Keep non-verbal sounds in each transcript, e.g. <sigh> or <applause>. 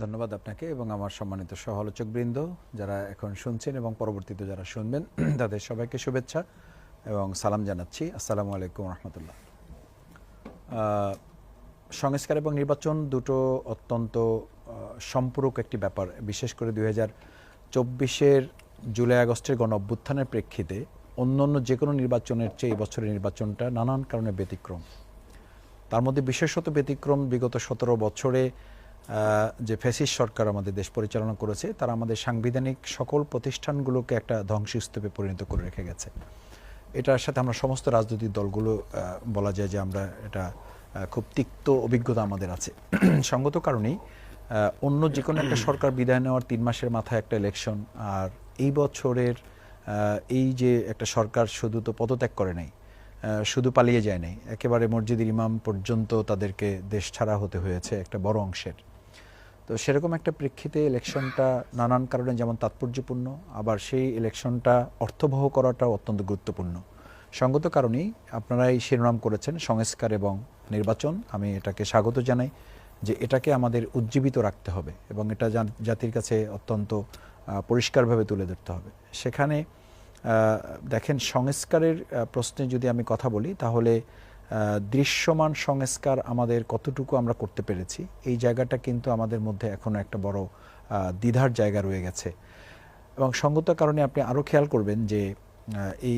ধন্যবাদ আপনাকে এবং আমার সম্মানিত সহ আলোচকবৃন্দ যারা এখন শুনছেন এবং পরবর্তীতে যারা শুনবেন, <clears throat> তাদের সবাইকে শুভেচ্ছা এবং সালাম জানাচ্ছি। আসসালামু আলাইকুম রহমতুল্লাহ। সংস্কার এবং নির্বাচন দুটো অত্যন্ত সম্পূরক একটি ব্যাপার। বিশেষ করে দুই হাজার চব্বিশের জুলাই আগস্টের গণ অভ্যুত্থানের প্রেক্ষিতে অন্য অন্য যে কোনো নির্বাচনের চেয়ে এই বছরের নির্বাচনটা নানান কারণে ব্যতিক্রম। তার মধ্যে বিশেষত ব্যতিক্রম বিগত সতেরো বছরে যে ফ্যাসিস সরকার আমাদের দেশ পরিচালনা করেছে, তারা আমাদের সাংবিধানিক সকল প্রতিষ্ঠানগুলোকে একটা ধ্বংসস্তূপে পরিণত করে রেখে গেছে। এটার সাথে আমরা সমস্ত রাজনৈতিক দলগুলো বলা যায় যে আমরা এটা খুব তিক্ত অভিজ্ঞতা আমাদের আছে। <clears throat> সঙ্গত কারণেই অন্য যে কোনো একটা সরকার বিদায় নেওয়ার তিন মাসের মাথায় একটা ইলেকশন আর এই বছরের এই যে একটা সরকার শুধু তো পদত্যাগ করে নাই শুধু পালিয়ে যায় নাই, একেবারে মসজিদের ইমাম পর্যন্ত তাদেরকে দেশ ছাড়া হতে হয়েছে একটা বড় অংশের। তো সেরকম একটা প্রেক্ষিতে ইলেকশনটা নানান কারণে যেমন তাৎপর্যপূর্ণ, আবার সেই ইলেকশনটা অর্থবহ করাটাও অত্যন্ত গুরুত্বপূর্ণ। সঙ্গত কারণেই আপনারা এই শিরোনাম করেছেন, সংস্কার এবং নির্বাচন। আমি এটাকে স্বাগত জানাই যে এটাকে আমাদের উজ্জীবিত রাখতে হবে এবং এটা জাতির কাছে অত্যন্ত পরিষ্কারভাবে তুলে ধরতে হবে। সেখানে দেখেন সংস্কারের প্রশ্নে যদি আমি কথা বলি, তাহলে দৃশ্যমান সংস্কার আমাদের কতটুকু আমরা করতে পেরেছি, এই জায়গাটা কিন্তু আমাদের মধ্যে এখনও একটা বড় দ্বিধার জায়গা রয়ে গেছে। এবং সঙ্গত কারণে আপনি আরও খেয়াল করবেন যে এই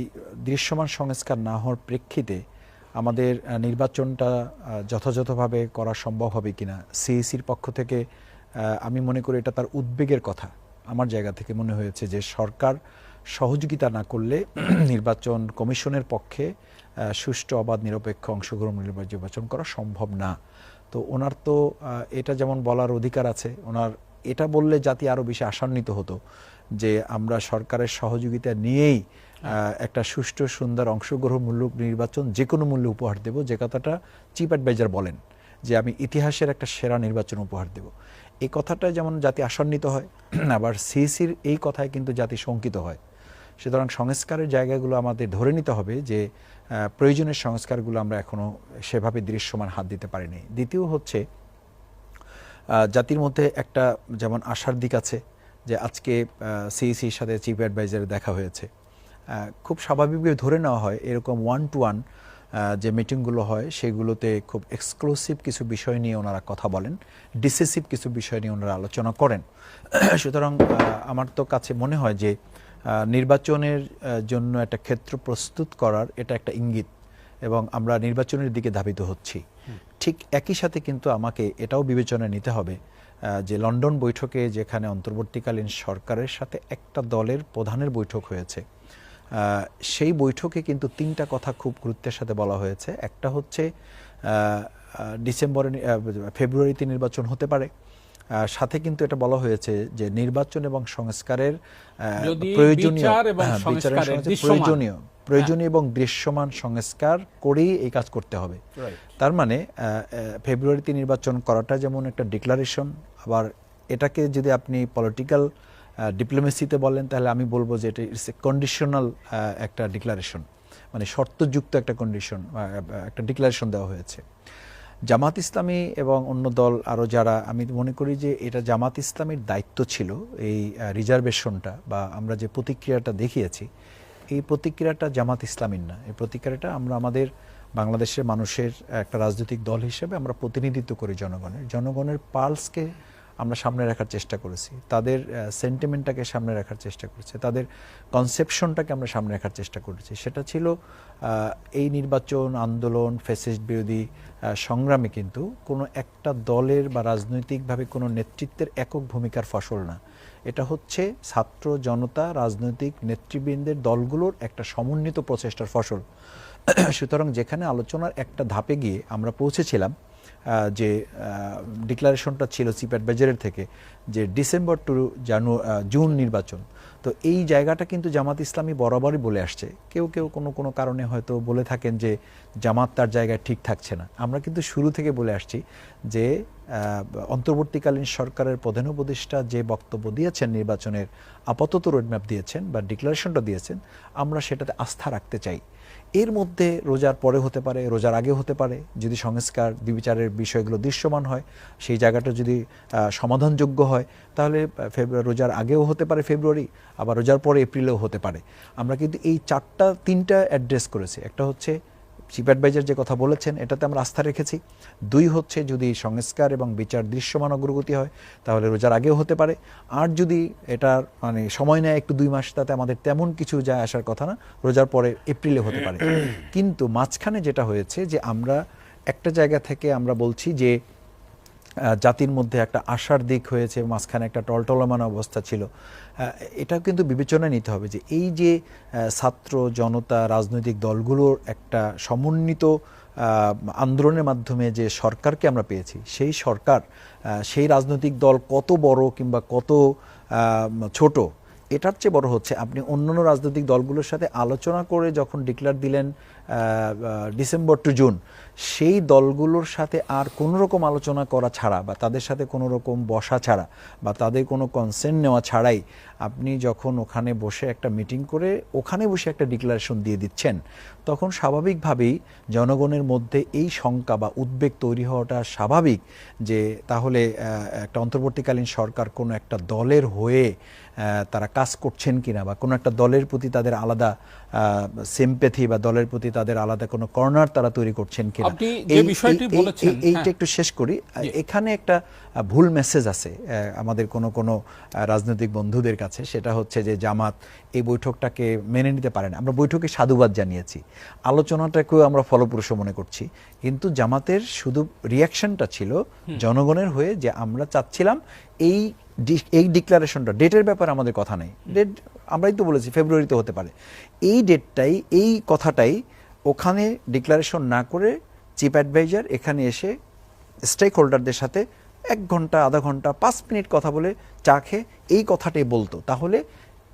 দৃশ্যমান সংস্কার না হওয়ার প্রেক্ষিতে আমাদের নির্বাচনটা যথাযথভাবে করা সম্ভব হবে কি কিনা, সিইসির পক্ষ থেকে আমি মনে করি এটা তার উদ্বেগের কথা। আমার জায়গা থেকে মনে হয়েছে যে সরকার সহযোগিতা না করলে <clears throat> নির্বাচন কমিশনের পক্ষে সুষ্ঠু, অবাধ, নিরপেক্ষ অংশগ্রহণ নির্বাচন করা সম্ভব না। তো ওনার তো এটা যেমন বলার অধিকার আছে, ওনার এটা বললে জাতি আরও বেশি আশান্বিত হতো যে আমরা সরকারের সহযোগিতা নিয়েই একটা সুষ্ঠু, সুন্দর অংশগ্রহণমূলক নির্বাচন যে কোনো মূল্যে উপহার দেব। যে কথাটা চিপ অ্যাডভাইজার বলেন যে আমি ইতিহাসের একটা সেরা নির্বাচন উপহার দেব। এই কথাটা যেমন জাতি আশান্বিত হয়, <clears throat> আবার সিসির এই কথায় কিন্তু জাতি শঙ্কিত হয়। সুতরাং সংস্কারের জায়গাগুলো আমাদের ধরে নিতে হবে যে আহ, প্রয়োজনীয় সংস্কারগুলো আমরা এখনও সেভাবে দৃশ্যমান হাত দিতে পারিনি। দ্বিতীয় হচ্ছে জাতির মধ্যে একটা যেমন আশার দিক আছে যে আজকে সিইসির সাথে চিফ অ্যাডভাইজারের দেখা হয়েছে। খুব স্বাভাবিকভাবে ধরে নেওয়া হয় এরকম ওয়ান টু ওয়ান যে মিটিংগুলো হয় সেগুলোতে খুব এক্সক্লুসিভ কিছু বিষয় নিয়ে ওনারা কথা বলেন ডিসিসিভ কিছু বিষয় নিয়ে ওনারা আলোচনা করেন। সুতরাং আমার তো কাছে মনে হয় যে নির্বাচনের জন্য একটা ক্ষেত্র প্রস্তুত করার এটা একটা ইঙ্গিত এবং আমরা নির্বাচনের দিকে ধাবিত হচ্ছি। ঠিক একই সাথে কিন্তু আমাকে এটাও বিবেচনায় নিতে হবে যে লন্ডন বৈঠকে যেখানে অন্তর্বর্তীকালীন সরকারের সাথে একটা দলের প্রধানের বৈঠক হয়েছে সেই বৈঠকে কিন্তু তিনটা কথা খুব গুরুত্বের সাথে বলা হয়েছে। একটা হচ্ছে ডিসেম্বরে ফেব্রুয়ারিতে নির্বাচন হতে পারে সাথে কিন্তু এটা বলা হয়েছে যে নির্বাচন এবং সংস্কারের প্রয়োজনীয় হ্যাঁ। প্রয়োজনীয় প্রয়োজনীয় এবং দৃশ্যমান সংস্কার করেই এই কাজ করতে হবে। তার মানে ফেব্রুয়ারিতে নির্বাচন করাটা যেমন একটা ডিক্লারেশন আবার এটাকে যদি আপনি পলিটিক্যাল ডিপ্লোমেসিতে বলেন তাহলে আমি বলব যে এটা ইটস এ কন্ডিশনাল একটা ডিক্লারেশন মানে শর্তযুক্ত একটা কন্ডিশন একটা ডিক্লারেশন দেওয়া হয়েছে। জামাত ইসলামী এবং অন্য দল আরও যারা, আমি মনে করি যে এটা জামাত ইসলামীর দায়িত্ব ছিল এই রিজার্ভেশনটা বা আমরা যে প্রতিক্রিয়াটা দেখিয়েছি, এই প্রতিক্রিয়াটা জামাত ইসলামীর না। এই প্রতিক্রিয়াটা আমরা আমাদের বাংলাদেশের মানুষের একটা রাজনৈতিক দল হিসেবে আমরা প্রতিনিধিত্ব করি জনগণের। জনগণের পালসকে আমরা সামনে রাখার চেষ্টা করেছি। তাদের সেন্টিমেন্টটাকে সামনে রাখার চেষ্টা করেছি। তাদের কনসেপশনটাকে আমরা সামনে রাখার চেষ্টা করেছি। সেটা ছিল এই নির্বাচন, আন্দোলন ফেসিস্ট বিরোধী সংগ্রামে কিন্তু কোনো একটা দলের বা রাজনৈতিকভাবে কোনো নেতৃত্বের একক ভূমিকার ফসল না। এটা হচ্ছে ছাত্র জনতা, রাজনৈতিক নেতৃবৃন্দের দলগুলোর একটা সমন্বিত প্রচেষ্টার ফসল। সুতরাং যেখানে আলোচনার একটা ধাপে গিয়ে আমরা পৌঁছেছিলাম যে ডিক্লারেশনটা ছিল সিপ্যাট বেজারের থেকে যে ডিসেম্বর টু জানু জুন নির্বাচন। তো এই জায়গাটা কিন্তু জামাত ইসলামী বরাবরই বলে আসছে। কেউ কেউ কোনো কোনো কারণে হয়তো বলে থাকেন যে জামাত তার জায়গায় ঠিক থাকছে না। আমরা কিন্তু শুরু থেকে বলে আসছি যে অন্তর্বর্তীকালীন সরকারের প্রধান উপদেষ্টা যে বক্তব্য দিয়েছেন নির্বাচনের আপাতত রোডম্যাপ দিয়েছেন বা ডিক্লারেশনটা দিয়েছেন, আমরা সেটাতে আস্থা রাখতে চাই। এর মধ্যে রোজার পরে হতে পারে, রোজার আগে হতে পারে, যদি সংস্কার বিবিচারের বিষয়গুলো দৃশ্যমান হয়, সেই জায়গাটা যদি সমাধানযোগ্য হয়, তাহলে রোজার আগেও হতে পারে ফেব্রুয়ারি, আবার রোজার পরে এপ্রিলেও হতে পারে। আমরা কিন্তু এই চারটা, তিনটা অ্যাড্রেস করেছি। একটা হচ্ছে চিফ অ্যাডভাইজার যে কথা বলেছেন, এটাতে আমরা আস্থা রেখেছি। দুই হচ্ছে যদি সংস্কার এবং বিচার দৃশ্যমান অগ্রগতি হয়, তাহলে রোজার আগেও হতে পারে। আর যদি এটার মানে সময় নেয় একটু দুই মাস, তাতে আমাদের তেমন কিছু যায় আসার কথা না, রোজার পরে এপ্রিলে হতে পারে। কিন্তু মাঝখানে যেটা হয়েছে যে আমরা একটা জায়গা থেকে আমরা বলছি যে জাতির মধ্যে একটা আশার দিক হয়েছে, মাঝখানে একটা টলটলমান অবস্থা ছিল। এটাও কিন্তু বিবেচনায় নিতে হবে যে এই যে ছাত্র, জনতা, রাজনৈতিক দলগুলোর একটা সমন্বিত আন্দোলনের মাধ্যমে যে সরকারকে আমরা পেয়েছি, সেই সরকার সেই রাজনৈতিক দল কত বড় কিংবা কত ছোট, এটার চেয়ে বড় হচ্ছে আপনি অন্যান্য রাজনৈতিক দলগুলোর সাথে আলোচনা করে যখন ডিক্লেয়ার দিলেন ডিসেম্বর টু জুন সেই দলগুলোর সাথে আর কোনো রকম আলোচনা করা ছাড়া বা তাদের সাথে কোনো রকম বসা ছাড়া বা তাদের কোনো কনসেন্ট নেওয়া ছাড়াই আপনি যখন ওখানে বসে একটা মিটিং করে ওখানে বসে একটা ডিক্লারেশন দিয়ে দিচ্ছেন, তখন স্বাভাবিকভাবেই জনগণের মধ্যে এই শঙ্কা বা উদ্বেগ তৈরি হওয়াটা স্বাভাবিক যে তাহলে একটা অন্তর্বর্তীকালীন সরকার কোনো একটা দলের হয়ে তারা কাজ করছেন কিনা বা কোনো একটা দলের প্রতি তাদের আলাদা সিম্পেথি বা দলের প্রতি তাদের আলাদা কোনো কর্নার তারা তৈরি করছেন কিনা। আপনি যে বিষয়টি বলেছেন, এইটা হ্যাঁ। একটু শেষ করি। এখানে একটা ভুল মেসেজ আছে আমাদের কোনো কোনো রাজনৈতিক বন্ধুদের কাছে। সেটা হচ্ছে যে জামাত এই বৈঠকটাকে মেনে নিতে পারে না। আমরা বৈঠকে সাধুবাদ জানিয়েছি। আলোচনাটাকেও আমরা ফলপ্রসূ মনে করছি। কিন্তু জামাতের শুধু রিয়াকশনটা ছিল জনগণের হয়ে যে আমরা চাচ্ছিলাম এই এই ডিক্লারেশনটা ডেটের ব্যাপারে আমাদের কথা নেই। ডেট আমরাই তো বলেছি ফেব্রুয়ারিতে হতে পারে। এই ডেটটাই এই কথাটাই ওখানে ডিক্লারেশন না করে চিফ অ্যাডভাইজার এখানে এসে স্টেক হোল্ডারদের সাথে এক ঘণ্টা, আধা ঘণ্টা, পাঁচ মিনিট কথা বলে চা খেয়ে এই কথাটাই বলতো। তাহলে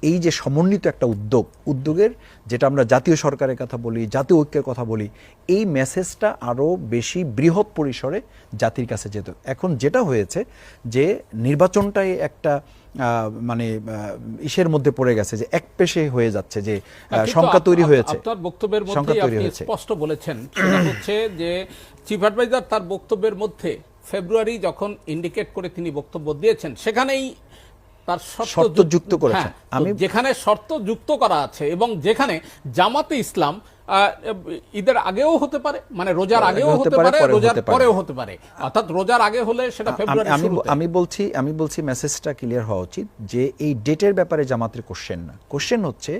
এই যে সমন্বিত একটা উদ্যোগ উদ্যোগের যেটা আমরা জাতীয় সরকারের কথা বলি জাতীয় ঐক্যের কথা বলি এই মেসেজটা আরও বেশি বৃহৎ পরিসরে জাতির কাছে যেত। এখন যেটা হয়েছে যে নির্বাচনটাই একটা মানে ইসের মধ্যে পড়ে গেছে যে এক পেশে হয়ে যাচ্ছে যে শঙ্কা তৈরি হয়েছে। আপনার বক্তব্যের আপনি হয়েছে। স্পষ্ট বলেছেন। সেটা হচ্ছে যে চিফ অ্যাডভাইজার তার বক্তব্যের মধ্যে ফেব্রুয়ারি যখন ইন্ডিকেট করে তিনি বক্তব্য দিয়েছেন সেখানেই তার শর্ত যুক্ত- করেছেন। হ্যাঁ, আমি- যেখানে শর্ত যুক্ত করা আছে এবং যেখানে জামাতে ইসলাম ঈদের আগেও হতে পারে মানে রোজার আগেও হতে পারে রোজার পরেও হতে পারে। অর্থাৎ রোজার আগে হলে সেটা আমি ফেব্রুয়ারি আমি আমি বলছি আমি বলছি মেসেজটা ক্লিয়ার হওয়া উচিত যে এই ডেটের ব্যাপারে জামাতের কোশ্চেন না। কোশ্চেন হচ্ছে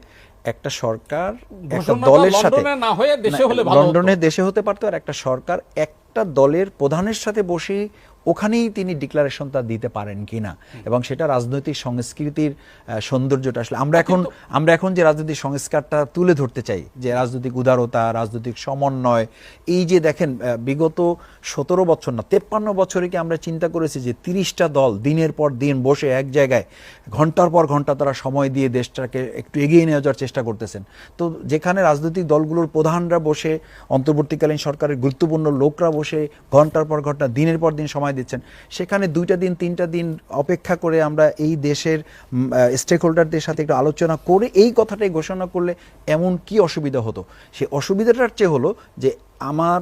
একটা সরকার একটা দলের সাথে না হয়ে দেশে হলে লন্ডনে দেশে হতে পারতো আর একটা সরকার একটা দলের প্রধানের সাথে বসে ওখানেই তিনি ডিক্লারেশনটা দিতে পারেন কিনা এবং সেটা রাজনৈতিক সংস্কৃতির সৌন্দর্যটা আসলে আমরা এখন আমরা এখন যে রাজনৈতিক সংস্কারটা তুলে ধরতে চাই যে রাজনৈতিক উদারতা রাজনৈতিক সমন্বয় এই যে দেখেন বিগত সতেরো বছর না তেপ্পান্ন বছরে কি আমরা চিন্তা করেছি যে তিরিশটা দল দিনের পর দিন বসে এক জায়গায় ঘণ্টার পর ঘণ্টা তারা সময় দিয়ে দেশটাকে একটু এগিয়ে নিয়ে যাওয়ার চেষ্টা করতেছেন। তো যেখানে রাজনৈতিক দলগুলোর প্রধানরা বসে অন্তর্বর্তীকালীন সরকারের গুরুত্বপূর্ণ লোকরা বসে ঘণ্টার পর ঘণ্টা দিনের পর দিন সময় দিচ্ছেন। সেখানে দুইটা দিন, তিনটা দিন অপেক্ষা করে আমরা এই দেশের স্টেক হোল্ডারদের সাথে একটু আলোচনা করে এই কথাটাই ঘোষণা করলে এমন কি অসুবিধা হতো? সেই অসুবিধাটার চেয়ে হলো যে আমার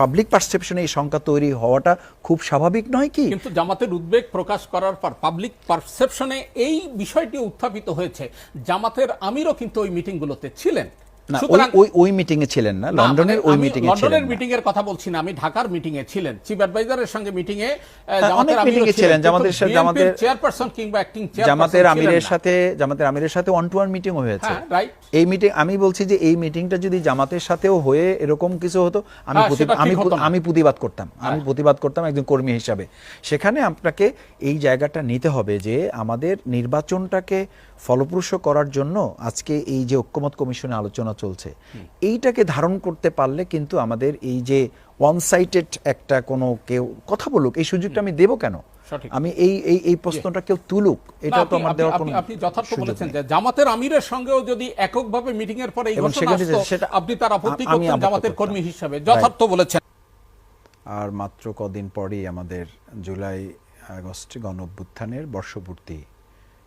পাবলিক পারসেপশনে এই সংখ্যা তৈরি হওয়াটা খুব স্বাভাবিক নয় কি? কিন্তু জামাতের উদ্বেগ প্রকাশ করার পর পাবলিক পারসেপশনে এই বিষয়টি উত্থাপিত হয়েছে। জামাতের আমিরও কিন্তু ওই মিটিংগুলোতে ছিলেন। ওই সুতরাং ওই ওই মিটিং এ ছিলেন না লন্ডনের মানে ওই আমি মিটিং এ ছিলেন লন্ডনের মিটিং এর কথা বলছি না আমি ঢাকার মিটিং এ ছিলেন। চিফ অ্যাডভাইজারের সঙ্গে মিটিং এ হ্যাঁ, অনেক এ ছিলেন, জামাতের সাথে- জামাতের- চেয়ারপারসন কিংবা অ্যাক্টিং জামাতের আমিরের সাথে জামাতের আমিরের সাথে ওয়ান টু ওয়ান মিটিং হয়েছে। হ্যাঁ, এই মিটিং আমি বলছি যে এই মিটিংটা যদি জামাতের সাথেও হয়ে এরকম কিছু হতো আমি হ্যাঁ, আমি আমি প্রতিবাদ করতাম। আমি প্রতিবাদ করতাম একজন কর্মী হিসাবে। সেখানে আপনাকে এই জায়গাটা নিতে হবে যে আমাদের নির্বাচনটাকে ফলপ্রসূ করার জন্য আজকে এই যে ঐক্যমত কমিশনে আলোচনা চলছে এইটাকে ধারণ করতে পারলে কিন্তু আমাদের এই যে ওয়ান সাইটেড একটা কোনো কেউ কথা বলুক এই সুযোগটা আমি দেবো কেন। আমি এই এই এই প্রশ্নটা কেউ তুলুক এটা তো আমার দেওয়ার কোনো আপনি যথার্থ বলেছেন যে জামাতের আমিরের সঙ্গেও যদি এককভাবে মিটিং এর পরে এই ঘোষণা আসতো, সেটা- আপনি তার আপত্তি করতেন জামাতের কর্মী হিসাবে যথার্থ বলেছেন। আর মাত্র কদিন পরেই আমাদের জুলাই আগস্ট গণ অভ্যুত্থানের বর্ষপূর্তি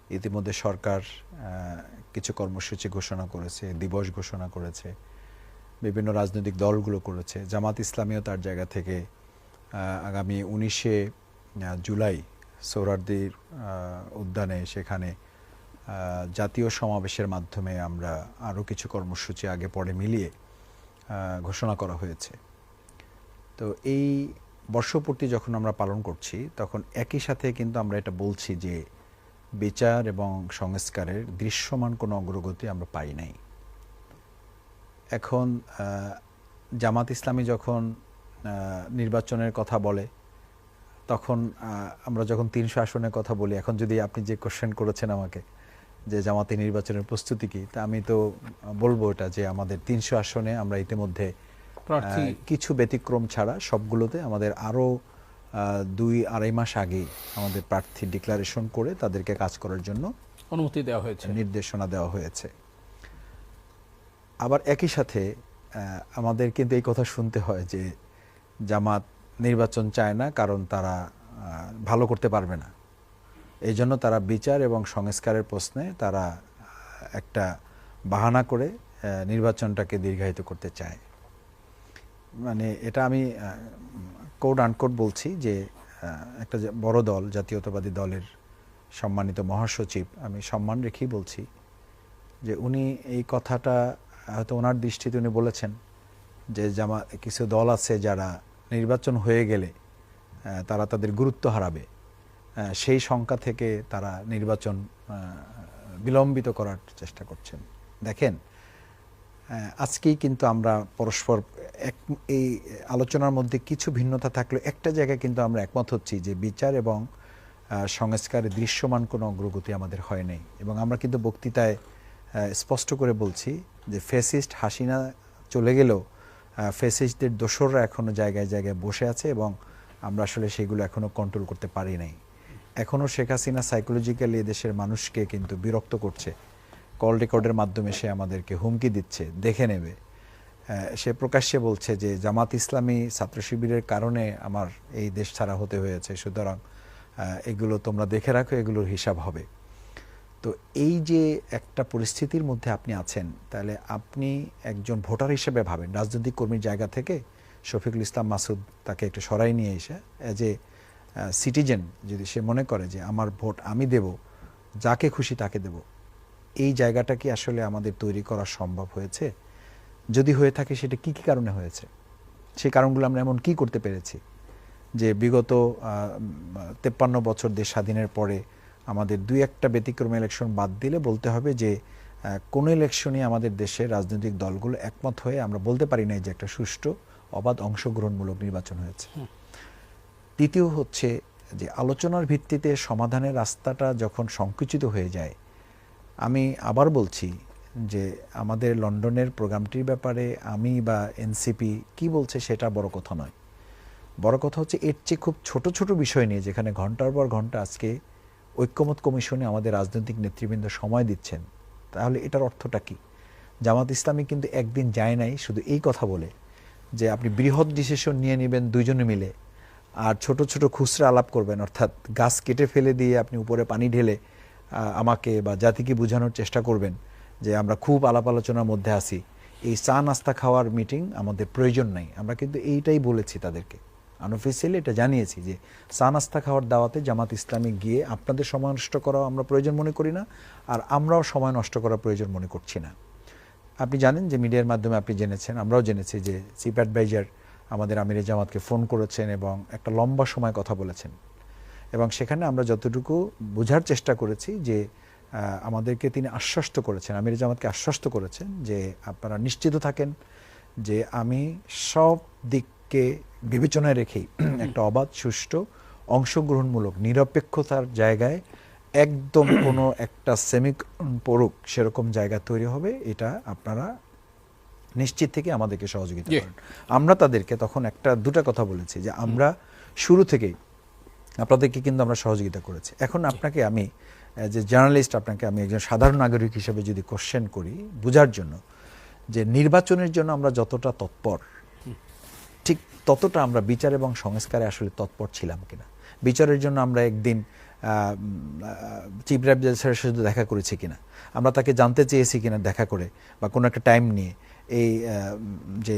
ইতিমধ্যে সরকার কিছু কর্মসূচি ঘোষণা করেছে দিবস ঘোষণা করেছে বিভিন্ন রাজনৈতিক দলগুলো করেছে। জামাত ইসলামীও তার জায়গা থেকে আগামী উনিশে জুলাই সোহরার্দির আহ, উদ্যানে সেখানে জাতীয় সমাবেশের মাধ্যমে আমরা আরও কিছু কর্মসূচি আগে পরে মিলিয়ে ঘোষণা করা হয়েছে। তো এই বর্ষপূর্তি যখন আমরা পালন করছি তখন একই সাথে কিন্তু আমরা এটা বলছি যে বিচার এবং সংস্কারের দৃশ্যমান কোনো অগ্রগতি আমরা পাই নাই। এখন জামাত ইসলামী যখন নির্বাচনের কথা বলে তখন আমরা যখন তিনশো আসনের কথা বলি এখন যদি আপনি যে কোশ্চেন করেছেন আমাকে যে জামাতে নির্বাচনের প্রস্তুতি কি তা আমি তো বলব এটা যে আমাদের তিনশো আসনে আমরা ইতিমধ্যে কিছু ব্যতিক্রম ছাড়া সবগুলোতে আমাদের আরও দুই আড়াই মাস আগে আমাদের প্রার্থী ডিক্লারেশন করে তাদেরকে কাজ করার জন্য অনুমতি দেওয়া হয়েছে। নির্দেশনা দেওয়া হয়েছে। আবার একই সাথে আমাদের কিন্তু এই কথা শুনতে হয় যে জামাত নির্বাচন চায় না কারণ তারা ভালো করতে পারবে না। এই জন্য তারা বিচার এবং সংস্কারের প্রশ্নে তারা একটা বাহানা করে নির্বাচনটাকে দীর্ঘায়িত করতে চায়। মানে এটা আমি কোড আনকোড বলছি যে একটা বড় দল, জাতীয়তাবাদী দলের সম্মানিত মহাসচিব, আমি সম্মান রেখেই বলছি যে উনি এই কথাটা হয়তো ওনার দৃষ্টিতে উনি বলেছেন যে, জামা, কিছু দল আছে যারা নির্বাচন হয়ে গেলে তারা তাদের গুরুত্ব হারাবে। সেই সংখ্যা থেকে তারা নির্বাচন বিলম্বিত করার চেষ্টা করছেন। দেখেন আজকেই কিন্তু আমরা পরস্পর এক, এই আলোচনার মধ্যে কিছু ভিন্নতা থাকলেও একটা জায়গায় কিন্তু আমরা একমত হচ্ছি যে বিচার এবং সংস্কারে দৃশ্যমান কোনো অগ্রগতি আমাদের হয় নাই। এবং আমরা কিন্তু বক্তৃতায় স্পষ্ট করে বলছি যে ফেসিস্ট হাসিনা চলে গেলেও ফেসিস্টদের দোসররা এখনও জায়গায় জায়গায় বসে আছে এবং আমরা আসলে সেগুলো এখনও কন্ট্রোল করতে পারি নাই। এখনও শেখ হাসিনা সাইকোলজিক্যালি দেশের মানুষকে কিন্তু বিরক্ত করছে। কল রেকর্ডের মাধ্যমে সে আমাদেরকে হুমকি দিচ্ছে, দেখে নেবে। সে প্রকাশ্যে বলছে যে, জামাত ইসলামী ছাত্র শিবিরের কারণে আমার এই দেশ ছাড়া হতে হয়েছে, সুতরাং এগুলো তোমরা দেখে রাখো, এগুলোর হিসাব হবে। তো এই যে একটা পরিস্থিতির মধ্যে আপনি আছেন, তাহলে আপনি একজন ভোটার হিসেবে ভাবেন, রাজনৈতিক কর্মীর জায়গা থেকে শফিকুল ইসলাম মাসুদ তাকে একটু সরাই নিয়ে এসে অ্যাজ এ সিটিজেন যদি সে মনে করে যে, আমার ভোট আমি দেব, যাকে খুশি তাকে দেব। এই জায়গাটা কি আসলে আমাদের তৈরি করা সম্ভব হয়েছে? যদি হয়ে থাকে সেটা কি কি কারণে হয়েছে? সেই কারণগুলো আমরা এমন কি করতে পেরেছি? যে বিগত তেপ্পান্ন বছর দেশ স্বাধীনের পরে আমাদের দুই একটা ব্যতিক্রম ইলেকশন বাদ দিলে বলতে হবে যে কোনো ইলেকশনই আমাদের দেশের রাজনৈতিক দলগুলো একমত হয়ে আমরা বলতে পারি না যে একটা সুষ্ঠু অবাধ অংশগ্রহণমূলক নির্বাচন হয়েছে। দ্বিতীয় হচ্ছে যে আলোচনার ভিত্তিতে সমাধানের রাস্তাটা যখন সংকুচিত হয়ে যায় আমি আবার বলছি যে আমাদের লন্ডনের প্রোগ্রামটির ব্যাপারে আমি বা এনসিপি কি বলছে সেটা বড় কথা নয়। বড় কথা হচ্ছে এর চেয়ে খুব ছোট ছোট বিষয় নিয়ে যেখানে ঘণ্টার পর ঘণ্টা আজকে ঐক্যমত কমিশনে আমাদের রাজনৈতিক নেতৃবৃন্দ সময় দিচ্ছেন, তাহলে এটার অর্থটা কি? জামাত ইসলামী কিন্তু একদিন যায় নাই, শুধু এই কথা বলে যে আপনি বৃহৎ ডিসিশন নিয়ে নেবেন দুজনে মিলে, আর ছোট ছোট খুচরা আলাপ করবেন, অর্থাৎ গাছ কেটে ফেলে দিয়ে আপনি উপরে পানি ঢেলে আমাকে বা জাতিকে বোঝানোর চেষ্টা করবেন যে আমরা খুব আলাপ আলোচনার মধ্যে আছি। এই চা নাস্তা খাওয়ার মিটিং আমাদের প্রয়োজন নাই। আমরা কিন্তু এইটাই বলেছি তাদেরকে। আনঅফিসিয়ালি এটা জানিয়েছি যে চা নাস্তা খাওয়ার দাওয়াতে জামাত ইসলামী গিয়ে আপনাদের সময় নষ্ট করাও আমরা প্রয়োজন মনে করি না, আর আমরাও সময় নষ্ট করার প্রয়োজন মনে করছি না। আপনি জানেন যে মিডিয়ার মাধ্যমে আপনি জেনেছেন, আমরাও জেনেছি যে চিফ অ্যাডভাইজার আমাদের আমির জামাতকে ফোন করেছেন এবং একটা লম্বা সময় কথা বলেছেন। এবং সেখানে আমরা যতটুকু বোঝার চেষ্টা করেছি যে আমাদেরকে তিনি আশ্বস্ত করেছেন আমির জামাতকে আশ্বস্ত করেছেন যে আপনারা নিশ্চিত থাকেন যে আমি সব দিককে বিবেচনায় রেখেই <clears throat> একটা অবাধ সুষ্ঠু অংশগ্রহণমূলক নিরপেক্ষতার জায়গায় একদম <clears throat> কোনো একটা সেমি পড়ুক সেরকম জায়গা তৈরি হবে এটা আপনারা নিশ্চিত থেকে আমাদেরকে সহযোগিতা করেন। আমরা তাদেরকে তখন একটা দুটা কথা বলেছি যে আমরা শুরু থেকেই আপনাদেরকে কিন্তু আমরা সহযোগিতা করেছি। এখন আপনাকে আমি যে জার্নালিস্ট আপনাকে আমি একজন সাধারণ নাগরিক হিসেবে যদি কোশ্চেন করি বোঝার জন্য যে নির্বাচনের জন্য আমরা যতটা তৎপর ঠিক ততটা আমরা বিচার এবং সংস্কারে আসলে তৎপর ছিলাম কিনা? বিচারের জন্য আমরা একদিন চিফ র্যাব স্যারের সাথে দেখা করেছি কিনা? আমরা তাকে জানতে চেয়েছি কিনা দেখা করে বা কোনো একটা টাইম নিয়ে। এই যে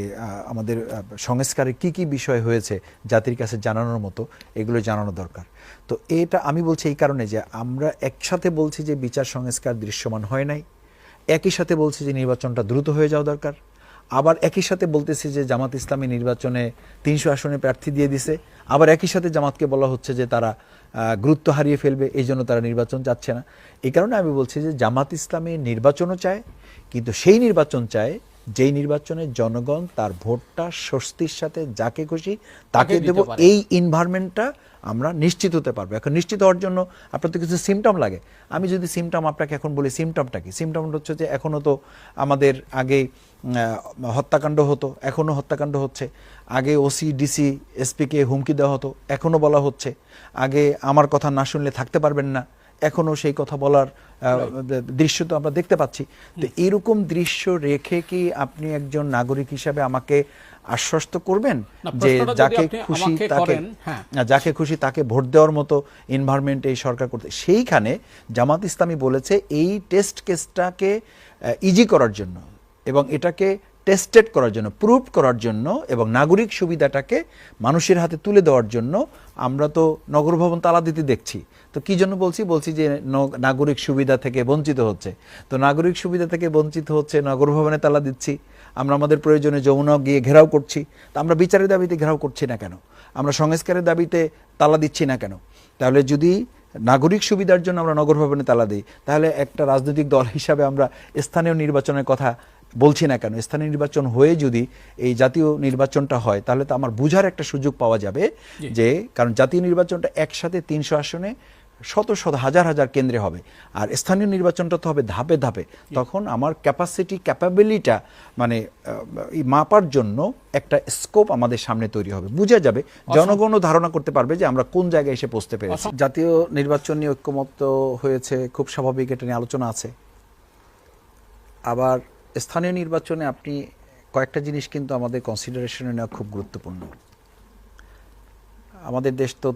আমাদের আহ, সংস্কারে কি কি বিষয় হয়েছে জাতির কাছে জানানোর মতো এগুলো জানানো দরকার। তো এটা আমি বলছি এই কারণে যে আমরা একসাথে বলছি যে বিচার সংস্কার দৃশ্যমান হয় নাই একই সাথে বলছি যে নির্বাচনটা দ্রুত হয়ে যাওয়া দরকার আবার একই সাথে বলতেছি যে জামাত ইসলামী নির্বাচনে তিনশো আসনে প্রার্থী দিয়ে দিছে আবার একই সাথে জামাতকে বলা হচ্ছে যে তারা গুরুত্ব হারিয়ে ফেলবে এই জন্য তারা নির্বাচন চাচ্ছে না। এই কারণে আমি বলছি যে জামাত ইসলামী নির্বাচনও চায় কিন্তু সেই নির্বাচন চায় যেই নির্বাচনে জনগণ তার ভোটটা স্বস্তির সাথে যাকে খুশি তাকে দেব এই ইনভায়রনমেন্টটা আমরা নিশ্চিত হতে পারব। এখন নিশ্চিত হওয়ার জন্য আপনার তো কিছু সিমটম লাগে। আমি যদি সিমটম আপনাকে এখন বলি সিমটমটা কি? সিমটমটা হচ্ছে যে এখনও তো আমাদের আগে হত্যাকাণ্ড হতো এখনও হত্যাকাণ্ড হচ্ছে। আগে ওসি ডিসি এসপিকে হুমকি দেওয়া হতো এখনও বলা হচ্ছে। আগে আমার কথা না শুনলে থাকতে পারবেন না। এখনও সেই কথা বলার দৃশ্য তো আমরা দেখতে পাচ্ছি। তো এরকম দৃশ্য রেখে কি আপনি একজন নাগরিক হিসাবে আমাকে আশ্বস্ত করবেন? যে যাকে খুশি তাকে হ্যাঁ। যাকে খুশি তাকে ভোট দেওয়ার মতো এনভায়রনমেন্ট এই সরকার করতে। সেইখানে জামাত ইসলামী বলেছে এই টেস্ট কেসটাকে ইজি করার জন্য এবং এটাকে টেস্টেড করার জন্য প্রুভ করার জন্য এবং নাগরিক সুবিধাটাকে মানুষের হাতে তুলে দেওয়ার জন্য আমরা তো নগর ভবন তালা দিতে দেখছি। তো কি জন্য বলছি? বলছি যে নাগরিক সুবিধা থেকে বঞ্চিত হচ্ছে। তো নাগরিক সুবিধা থেকে বঞ্চিত হচ্ছে, নগর ভবনে তালা দিচ্ছি। আমরা আমাদের প্রয়োজনে যমুনা গিয়ে ঘেরাও করছি। তা আমরা বিচারের দাবিতে ঘেরাও করছি না কেন? আমরা সংস্কারের দাবিতে তালা দিচ্ছি না কেন? তাহলে যদি নাগরিক সুবিধার জন্য আমরা নগর ভবনে তালা দিই, তাহলে একটা রাজনৈতিক দল হিসাবে আমরা স্থানীয় নির্বাচনের কথা বলছি না কেন স্থানীয় নির্বাচন হয়ে যদি এই জাতীয় নির্বাচনটা হয় তাহলে তো আমার বুঝার একটা সুযোগ পাওয়া যাবে যে কারণ জাতীয় নির্বাচনটা একসাথে তিনশো আসনে শত শত হাজার হাজার কেন্দ্রে হবে। আর স্থানীয় নির্বাচনটা তো হবে ধাপে ধাপে। তখন আমার ক্যাপাসিটি ক্যাপাবিলিটা মানে এই মাপার জন্য একটা স্কোপ আমাদের সামনে তৈরি হবে। বুঝা যাবে জনগণও ধারণা করতে পারবে যে আমরা কোন জায়গায় এসে পৌঁছতে পেরেছি। জাতীয় নির্বাচন নিয়ে ঐক্যমত্য হয়েছে খুব স্বাভাবিক এটা নিয়ে আলোচনা আছে। আবার স্থানীয় নির্বাচনে আপনি কয়েকটা জিনিস কিন্তু আমাদের কনসিডারেশনে নেওয়া খুব গুরুত্বপূর্ণ। আমাদের দেশ তো